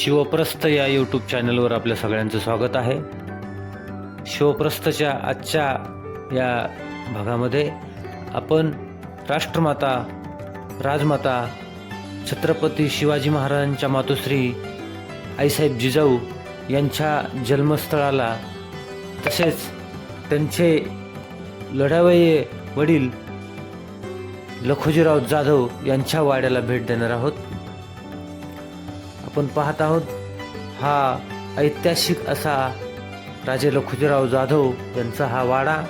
शिवप्रस्थ या यूट्यूब चॅनलवर आपल्या सगळ्यांचं स्वागत आहे. शिवप्रस्थच्या आजच्या या भागामध्ये आपण राष्ट्रमाता राजमाता छत्रपती शिवाजी महाराजांच्या मातोश्री आईसाहेब जिजाऊ यांच्या जन्मस्थळाला तसेच त्यांचे लढावये वडील लखोजीराव जाधव यांच्या वाड्याला भेट देणार आहोत. आपण पाहत आहोत हा ऐतिहासिक असा राजे लखुजीराव जाधव यांचा हा वाडा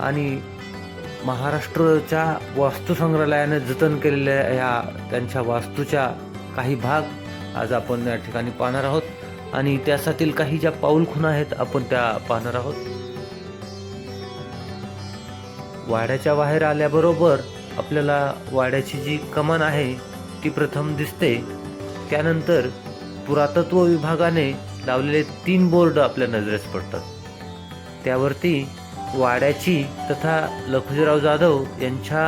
आणि महाराष्ट्राच्या वास्तुसंग्रहालयाने जतन केलेल्या ह्या त्यांच्या वास्तूच्या काही भाग आज आपण या ठिकाणी पाहणार आहोत. आणि त्यासातील काही ज्या पाऊलखुणा आहेत आपण त्या पाहणार आहोत. वाड्याच्या बाहेर आल्याबरोबर आपल्याला वाड्याची जी कमान आहे ती प्रथम दिसते. त्यानंतर पुरातत्व विभागाने लावलेले तीन बोर्ड आपल्या नजरेस पडतात. त्यावरती वाड्याची तथा लखुजीराव जाधव यांच्या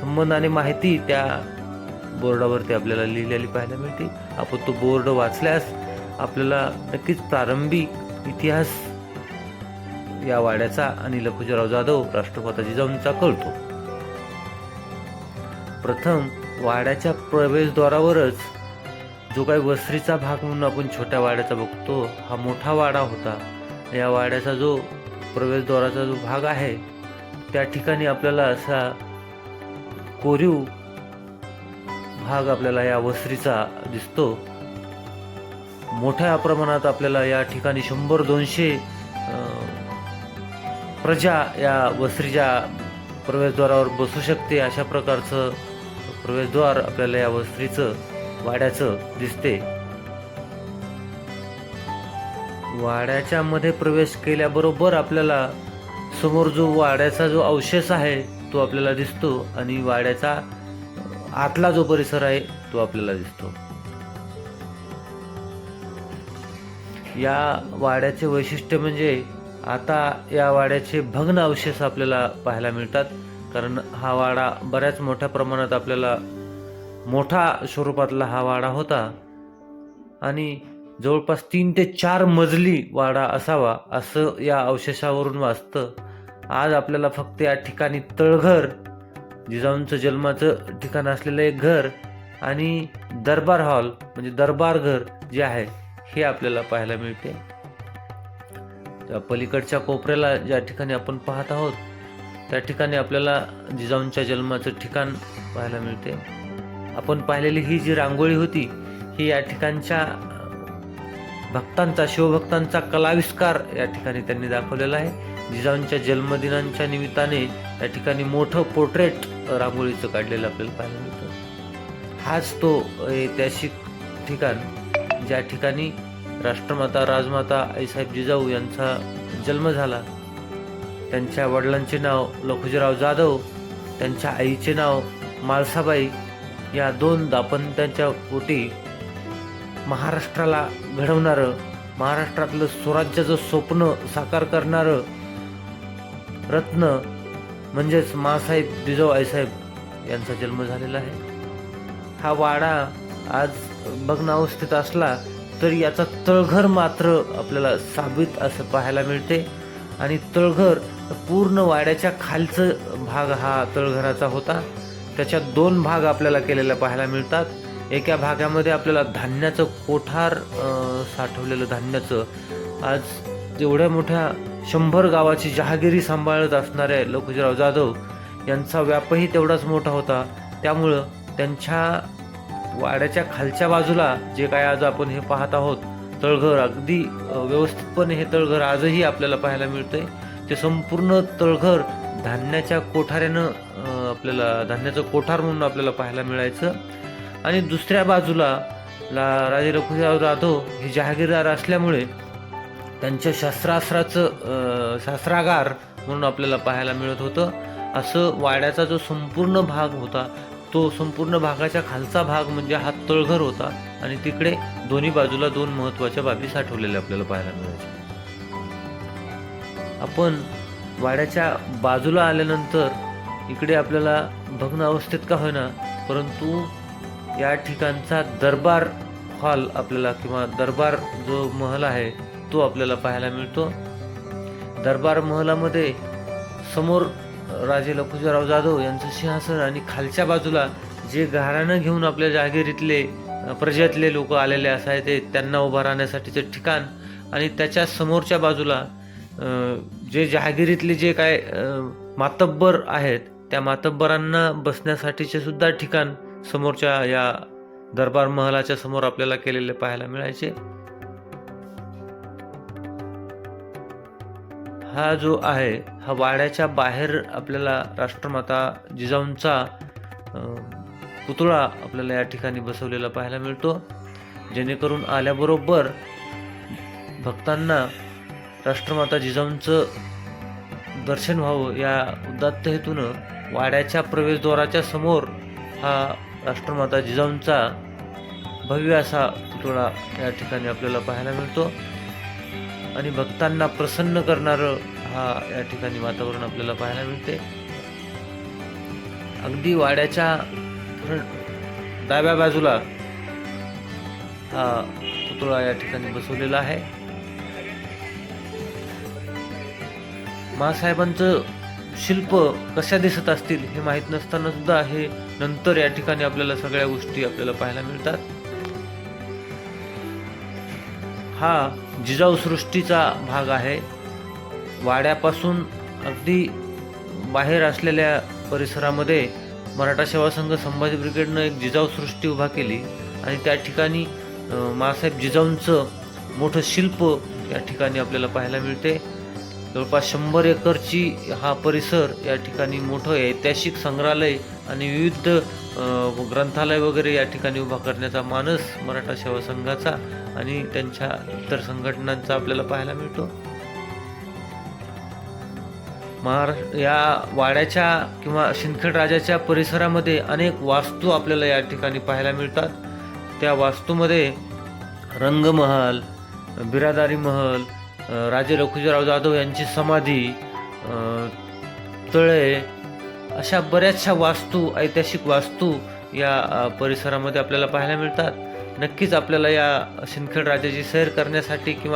संबंधाने माहिती त्या बोर्डावरती आपल्याला लिहिलेली पाहायला मिळते. आपण तो बोर्ड वाचल्यास आपल्याला नक्कीच प्रारंभिक इतिहास या वाड्याचा आणि लखुजीराव जाधव राष्ट्रपती जाऊनचा कळतो. प्रथम वाड्याच्या प्रवेशद्वारावरच जो काही वस्त्रीचा भाग म्हणून आपण छोट्या वाड्याचा बघतो हा मोठा वाडा होता. या वाड्याचा जो प्रवेशद्वाराचा जो भाग आहे त्या ठिकाणी आपल्याला असा कोरीव भाग आपल्याला या वस्त्रीचा दिसतो. मोठ्या प्रमाणात आपल्याला या ठिकाणी शंभर दोनशे प्रजा या वस्त्रीच्या प्रवेशद्वारावर बसू शकते. अशा प्रकारचं प्रवेशद्वार आपल्याला या वस्त्रीचं वाड्याचं दिसते. वाड्याच्या मध्ये प्रवेश केल्याबरोबर आपल्याला समोर जो वाड्याचा जो अवशेष आहे तो आपल्याला दिसतो आणि वाड्याचा आतला जो परिसर आहे तो आपल्याला दिसतो. या वाड्याचे वैशिष्ट्य म्हणजे आता या वाड्याचे भग्न अवशेष आपल्याला पाहायला मिळतात. कारण हा वाडा बऱ्याच मोठ्या प्रमाणात आपल्याला मोठा स्वरूपातला हा वाडा होता आणि जवळपास तीन ते चार मजली वाडा असावा असं या अवशेषावरून वाचतं. आज आपल्याला फक्त या ठिकाणी तळघर जिजाऊंचं जन्माचं ठिकाण असलेलं एक घर आणि दरबार हॉल म्हणजे दरबार घर जे आहे हे आपल्याला पाहायला मिळते. त्या पलीकडच्या कोपऱ्याला ज्या ठिकाणी आपण पाहत आहोत त्या ठिकाणी आपल्याला जिजाऊंच्या जन्माचं ठिकाण पाहायला मिळते. आपण पाहिलेली ही जी रांगोळी होती ही या ठिकाणच्या भक्तांचा शिवभक्तांचा कलाविष्कार या ठिकाणी त्यांनी दाखवलेला आहे. जिजाऊंच्या जन्मदिनांच्या निमित्ताने या ठिकाणी मोठं पोर्ट्रेट रांगोळीचं काढलेलं आपल्याला पाहायला मिळतं. हाच तो ऐतिहासिक ठिकाण ज्या ठिकाणी राष्ट्रमाता राजमाता आईसाहेब जिजाऊ यांचा जन्म झाला. त्यांच्या वडिलांचे नाव लखुजीराव जाधव त्यांच्या आईचे नाव माळसाबाई या दोन दापंत्यांच्या पोटी महाराष्ट्राला घडवणारं महाराष्ट्रातलं स्वराज्याचं स्वप्न साकार करणारं रत्न म्हणजेच मासाहेब जिजाऊ आईसाहेब यांचा जन्म झालेला आहे. हा वाडा आज भग्नावस्थेत असला तरी याचा तळघर मात्र आपल्याला साबित असं पाहायला मिळते आणि तळघर पूर्ण वाड्याच्या खालचं भाग हा तळघराचा होता. त्याच्यात दोन भाग आपल्याला केलेला पाहायला मिळतात. एका भागामध्ये आपल्याला धान्याचं कोठार साठवलेलं धान्याचं. आज जेवढ्या मोठ्या शंभर गावाची जहागिरी सांभाळत असणाऱ्या लोकजीराव जाधव यांचा व्यापही तेवढाच मोठा होता. त्यामुळं त्यांच्या वाड्याच्या खालच्या बाजूला जे काय आज आपण हे पाहत आहोत तळघर अगदी व्यवस्थितपणे हे तळघर आजही आपल्याला पाहायला मिळतंय. ते संपूर्ण तळघर धान्याच्या कोठाऱ्यानं आपल्याला धान्याचं कोठार म्हणून आपल्याला पाहायला मिळायचं. आणि दुसऱ्या बाजूला ला राजे रघुराव जाधव हे जहागीरदार असल्यामुळे त्यांच्या शस्त्रास्त्राचं शास्त्रागार म्हणून आपल्याला पाहायला मिळत होतं. असं वाड्याचा जो संपूर्ण भाग होता तो संपूर्ण भागाच्या खालचा भाग म्हणजे हा तळघर होता. आणि तिकडे दोन्ही बाजूला दोन महत्त्वाच्या बाबी साठवलेल्या आपल्याला पाहायला मिळायच्या. आपण वाड्याच्या बाजूला आल्यानंतर इकडे आपल्याला भग्न अवस्थेत का होईना परंतु या ठिकाणचा दरबार हॉल आपल्याला किंवा दरबार जो महल आहे तो आपल्याला पाहायला मिळतो. दरबार महलामध्ये समोर राजे लखुजीराव जाधव यांचं सिंहासन आणि खालच्या बाजूला जे घराणं घेऊन आपल्या जहागिरीतले प्रजेतले लोक आलेले असायचे त्यांना उभं राहण्यासाठीचं ठिकाण आणि त्याच्या समोरच्या बाजूला जे जहागिरीतले जे काय मातब्बर आहेत त्या मातब्बरांना बसण्यासाठीचे सुद्धा ठिकाण समोरच्या या दरबार महलाच्या समोर आपल्याला केलेले पाहायला मिळायचे. हा जो आहे हा वाड्याच्या बाहेर आपल्याला राष्ट्रमाता जिजाऊंचा पुतळा आपल्याला या ठिकाणी बसवलेला पाहायला मिळतो. जेणेकरून आल्याबरोबर भक्तांना राष्ट्रमाता जिजाऊंचं दर्शन व्हावं या उदात्त हेतूनं वाड्याच्या प्रवेशद्वाराच्या समोर हा राष्ट्रमाता जिजाऊंचा भव्य असा पुतळा या ठिकाणी आपल्याला पाहायला मिळतो. आणि भक्तांना प्रसन्न करणारं हा या ठिकाणी वातावरण आपल्याला पाहायला मिळते. अगदी वाड्याच्या डाव्या बाजूला हा पुतळा या ठिकाणी बसवलेला आहे. मासाहेबांचं शिल्प कशा दिसत असतील हे माहीत नसताना सुद्धा हे नंतर या ठिकाणी आपल्याला सगळ्या गोष्टी आपल्याला पाहायला मिळतात. हा जिजाऊ सृष्टीचा भाग आहे. वाड्यापासून अगदी बाहेर असलेल्या परिसरामध्ये मराठा सेवा संघ संभाजी ब्रिगेडनं एक जिजाऊ सृष्टी उभा केली आणि त्या ठिकाणी मासाहेब जिजाऊंचं मोठं शिल्प या ठिकाणी आपल्याला पाहायला मिळते. जवळपास शंभर एकरची हा परिसर या ठिकाणी मोठं ऐतिहासिक संग्रहालय आणि विविध ग्रंथालय वगैरे या ठिकाणी उभा करण्याचा मानस मराठा सेवा संघाचा आणि त्यांच्या इतर संघटनांचा आपल्याला पाहायला मिळतो. महाराष्ट्र या वाड्याच्या किंवा सिंदखेड राजाच्या परिसरामध्ये अनेक वास्तू आपल्याला या ठिकाणी पाहायला मिळतात. त्या वास्तूमध्ये रंगमहल बिरादारी महल राजे लखुजीराव जाधव यांची समाधी तळे अशा बऱ्याचशा वास्तू ऐतिहासिक वास्तू या परिसरामध्ये आपल्याला पाहायला मिळतात. नक्कीच आपल्याला या सिंदखेड राजाची सैर करण्यासाठी किंवा